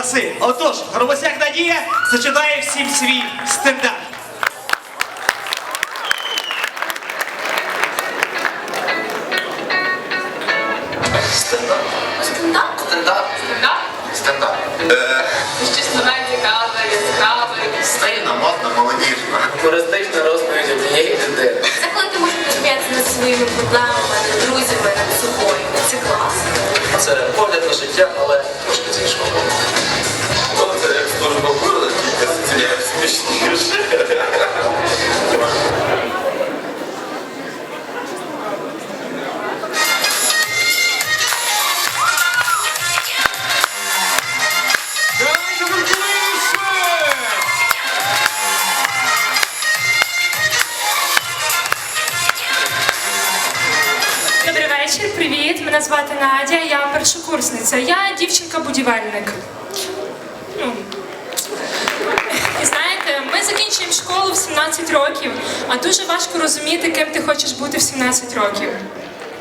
краси. Отож, Громосяк Надія зачинає всім свій стендап. Стендап. Стендап? Стендап. Стендап? Стендап. Е, Щось нове цікаве, яскраве. Стильна, модна, молодіжна. Туристична розповідь однієї людини. Це коли ти можеш посміятися над своїми проблемами, над друзями, над собою. Це класно. Це погляд на життя, але трошки з іншого боку. Ну, гуртуємося! Добрий вечір, привіт. Мене звати Надя, я першокурсниця. Я дівчинка-будівельник. І знаєте, ми закінчуємо школу в 17 років, а дуже важко розуміти, ким ти хочеш бути в 17 років.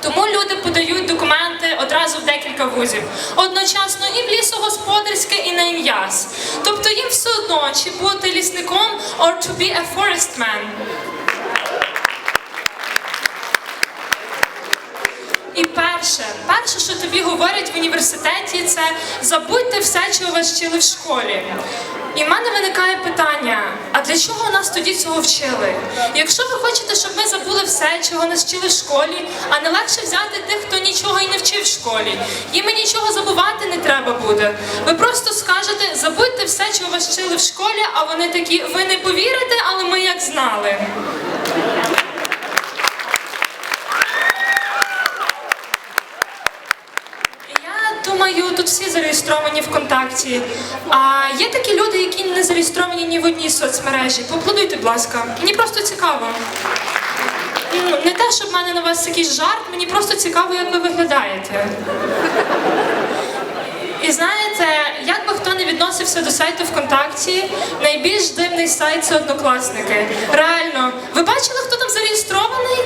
Тому люди подають документи одразу в декілька вузів. Одночасно і в лісогосподарське, і на ім'яз. Тобто їм все одно, чи бути лісником or to be a forest man. І перше, перше, що тобі говорять в університеті, це забудьте все, чого вас вчили в школі. І в мене виникає питання: а для чого нас тоді цього вчили? Якщо ви хочете, щоб ми забули все, чого нас вчили в школі, а не легше взяти тих, хто нічого і не вчив в школі, їм і нічого забувати не треба буде. Ви просто скажете, забудьте все, чого вас вчили в школі, а вони такі, ви не повірите, але ми як знали. Я думаю, тут всі зареєстровані ВКонтакті. А є такі люди, які не зареєстровані ні в одній соцмережі. Поаплодуйте, будь ласка. Мені просто цікаво. Ну, не те, щоб в мене на вас якийсь жарт, мені просто цікаво, як ви виглядаєте. І знаєте, як би хто не відносився до сайту ВКонтакті, найбільш дивний сайт це однокласники. Реально, ви бачили, хто там зареєстрований?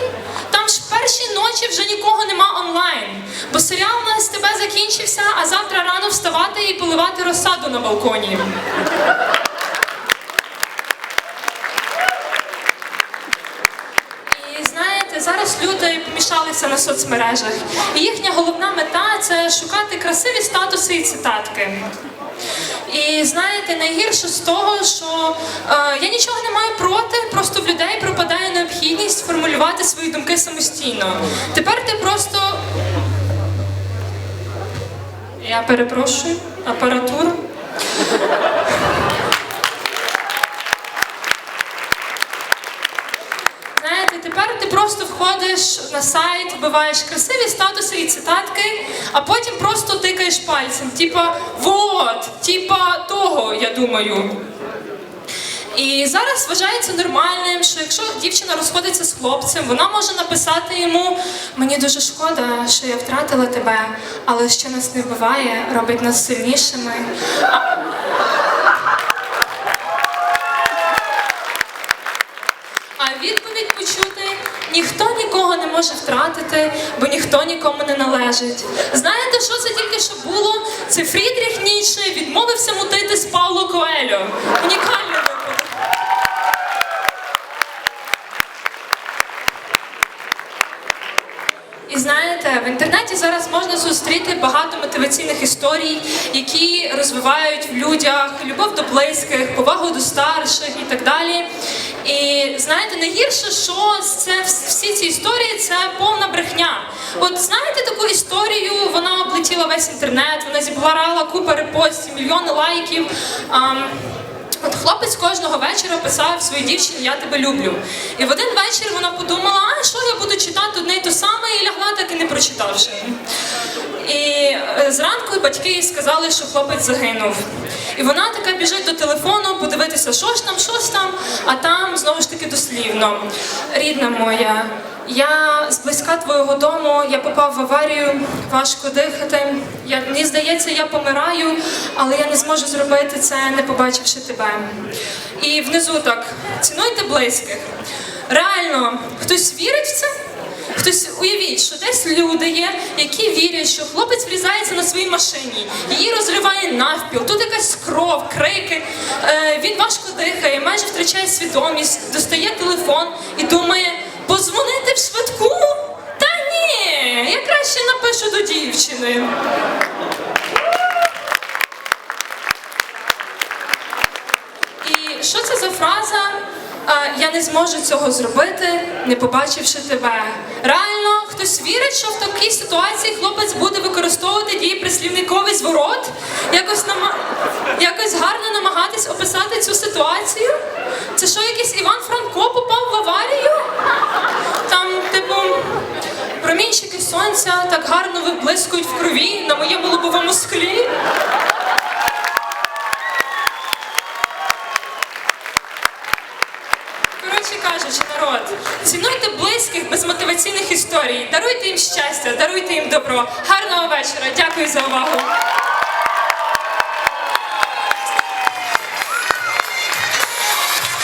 Ночі вже нікого нема онлайн. Бо серіал на СТБ закінчився, а завтра рано вставати і поливати розсаду на балконі. Зараз люди помішалися на соцмережах, і їхня головна мета це шукати красиві статуси і цитатки. І знаєте, найгірше з того, що е, я нічого не маю проти, просто в людей самостійно. Тепер ти просто. Я перепрошую, апаратуру. Знаєте, тепер ти просто входиш на сайт, вбиваєш красиві статуси і цитатки, а потім просто тикаєш пальцем. Типа, вот, типа того, я думаю. І зараз вважається нормальним, що якщо дівчина розходиться з хлопцем, вона може написати йому: мені дуже шкода, що я втратила тебе, але що нас не вбиває, робить нас сильнішими. А відповідь почути ніхто нікого не може втратити, бо ніхто нікому не належить. Знаєте, що це тільки що було? Це Фрідріх Ніцше відмовився мутити з Пауло Коельо. Унікальний випадок. І знаєте, в інтернеті зараз можна зустріти багато мотиваційних історій, які розвивають в людях любов до близьких, повагу до старших і так далі. І знаєте, найгірше, що це всі ці історії це повна брехня. От знаєте таку історію, вона облетіла весь інтернет, вона зібрала купу репостів, мільйони лайків. От хлопець кожного вечора писав своїй дівчині Я тебе люблю. І в один вечір вона подумала, а що я буду читати одне й те саме, і лягла прочитавши. І е, зранку батьки їй сказали, що хлопець загинув. І вона така біжить до телефону, подивитися, що ж там, що ж там, а там знову ж таки дослівно. Рідна моя, я зблизька твого дому, я попав в аварію, важко дихати. Я, мені здається, я помираю, але я не зможу зробити це, не побачивши тебе. І внизу так, цінуйте близьких. Реально, хтось вірить в це? Хтось уявіть, що десь люди є, які вірять, що хлопець врізається на своїй машині, її розриває навпіл, тут якась кров, крики. Е, він важко дихає, майже втрачає свідомість, достає телефон і думає, позвонити в швидку? Та ні, я краще напишу до дівчини. І що це за фраза? Я не зможу цього зробити, не побачивши тебе. Реально, хтось вірить, що в такій ситуації хлопець буде використовувати дієприслівниковий зворот, якось нама... якось гарно намагатись описати цю ситуацію. Це що, якийсь Іван Франко попав в аварію? Там, типу, промінчики сонця так гарно виблискують мотиваційних даруйте їм щастя, даруйте їм добро. Гарного вечора. Дякую за увагу.